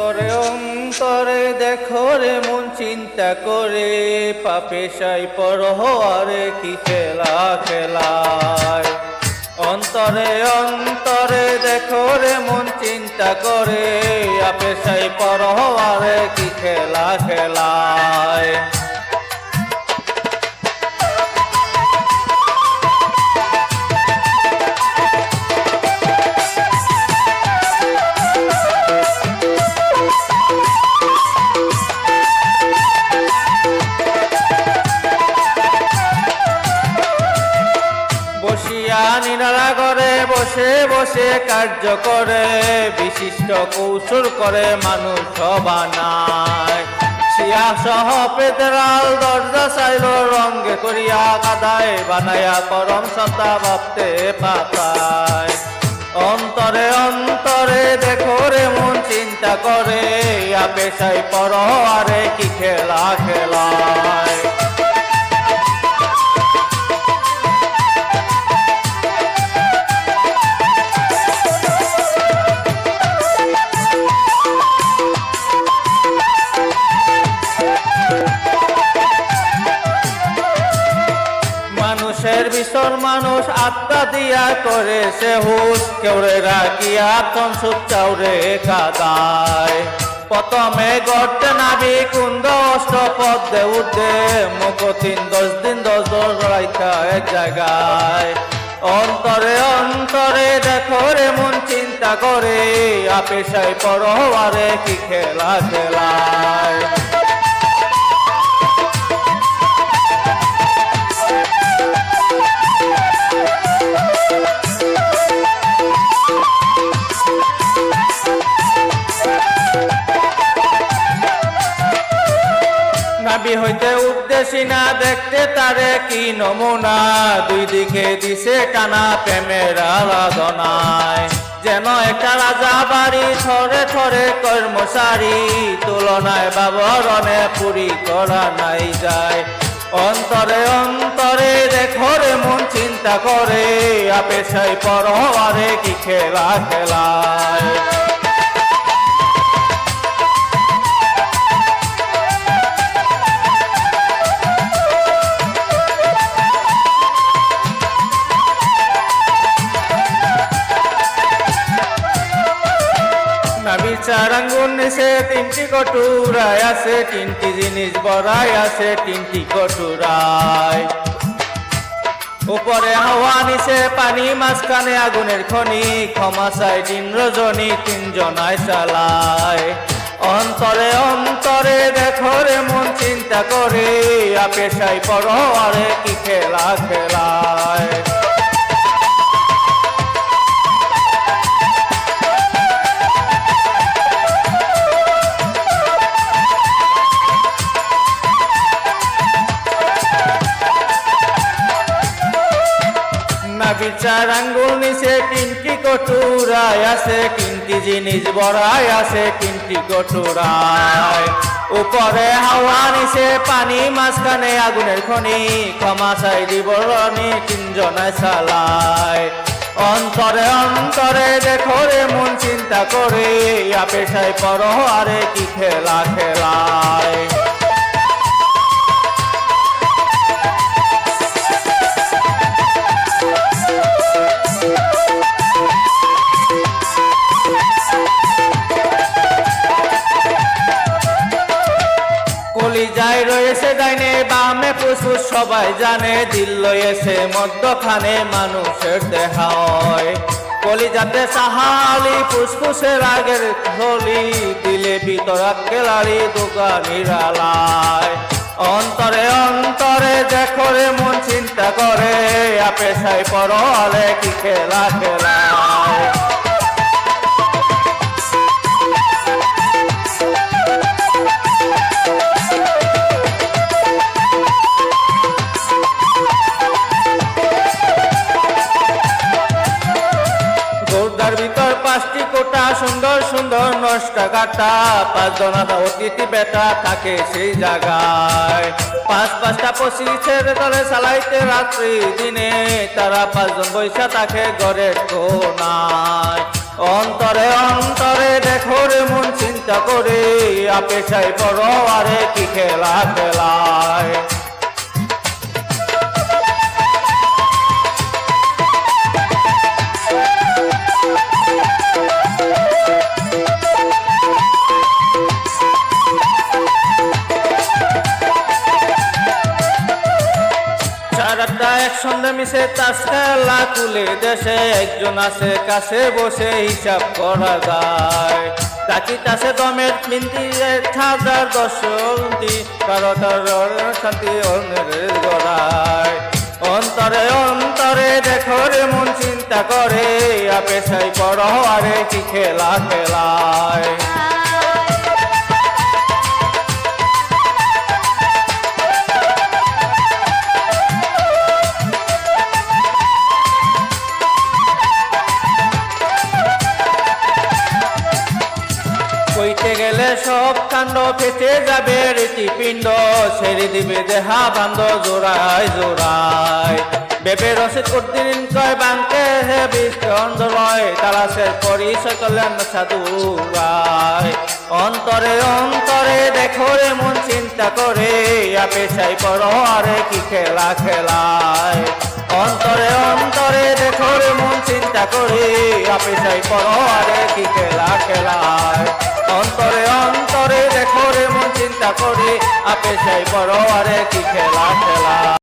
অন্তরে অন্তরে দেখো রে মন চিন্তা করে। পাপে সাই পরহরে কি খেলা, খেলায়। অন্তরে অন্তরে দেখো রে মন চিন্তা করে। আপে সাই পরহরে কি খেলা, খেলায়। বসে কার্য করে, বিশিষ্ট কৌশল করে মানুষ বানায় শিয়া সহ পেদরাল দরজা চাইল, রঙ্গে করিয়া কাদায় বানায়া করম সত্তা ভাবতে পাতায়। অন্তরে অন্তরে দেখো রে মন চিন্তা করে আপেশাই পর আরে কি খেলা খেলায়। মানুষের বিসর মানুষ আত্মা দিয়া করে সে হুস কেউরে রাখিয়া তন সুখ চাউরে কাদায়। প্রথমে গড়তে নাবি কুন্দ অষ্ট পদ্মে উঠে, মুখ তিন, দশ দিন, দশ দশ রাইখা এক জায়গায়। অন্তরে অন্তরে দেখো রে মন চিন্তা করে আপেশাই পরোয়ারে কি খেলা খেলায় নাবি হইতে উদ্দেশ্যী না দেখতে তারে কি নমুনা? দুই দিকে দিছে টানা প্রেমের আরাধনায়। যেন একটা রাজা বাড়ি থরে থরে কর্মচারী, তুলনায় বাবরণে পুরি করা নাই যায়। অন্তরে অন্তরে দেখো রে মন চিন্তা করে আপেশাই পরওয়ারে কি খেলা খেলায়। না বিচার আঙ্গুন নিচে তিনটি কটুরায় আছে তিনটি জিনিস বড়াই আছে তিনটি কটুরায়। উপরে হাওয়া নিচে পানি, মাঝখানে আগুনের খনি, ক্ষমা চাই তিন রজনী, তিনজনায় চালায়। অন্তরে অন্তরে দেখো রে মন চিন্তা করে আপেশাই পড়ো আরে কি খেলা খেলায়। বিচার আঙ্গুল নিচে তিনটি কটুরায় আছে তিনটি জিনিস বড়াই আছে তিনটি কটুরায়। উপরে হাওয়া নিচে, পানি মাঝখানে আগুনের খনি, ক্ষমা চাই দিবরণী তিনজনায় চালায় অন্তরে অন্তরে দেখো রে মন চিন্তা করে আপেশাই পর আরে কি খেলা খেলায়। সবাই জানে দিল লয়েছে মধ্যখানে মানুষের দেখা হয়। কলি যাতে সাহালি, ফুসফুসের আগের হলি দিলে ভিতর কেলারি দোকানির আলায়। অন্তরে অন্তরে দেখো রে, মন চিন্তা করে আপেশাই পর আলে কি খেলা খেলায়। সুন্দর সুন্দর নষ্টা কাটা পাঁচ জনাটা অতিথি বেটা থাকে সেই জায়গায়। পাঁচ পাঁচটা পঁচিশের দলে চালাইতে রাত্রি দিনে। তারা পাঁচজন বৈশা থাকে ঘরের কোনায়। অন্তরে অন্তরে দেখো রে মন চিন্তা করে। আপেক্ষায় বড় আরে কি খেলা খেলায় সারাটা একসঙ্গে মিশে তাস খেলা তুলে দেশে। একজন আছে কাছে বসে হিসাব করা যায় তাকি তাসে দমের মিন্তি, এক হাজার দশটি কারও কারোর শান্তি অন্যের গড়ায়। অন্তরে অন্তরে দেখো রে মন চিন্তা করে। আপেশাই পড়ো আরে কি খেলা খেলায়। কইতে গেলে সব কাণ্ড ফেটে যাবে রীতিপিণ্ড ছেড়ে দিবে দেহা বান্ধ জোড়ায় জোড়ায়। বেবে রসিদ উদ্দিন কয় বাংকে হে বিস্কন্দ লয় তালাশের পরিচয় করলেন সাধুরায় অন্তরে অন্তরে দেখো রে মন চিন্তা করে আপেশাই পড়ো আরে কি খেলা খেলায়? অন্তরে অন্তরে করে, আমি পড়ো আরে কি খেলা খেলায়? অন্তরে অন্তরে দেখো রে মন চিন্তা করে আপেশাই পড়ো আরে কি খেলা খেলা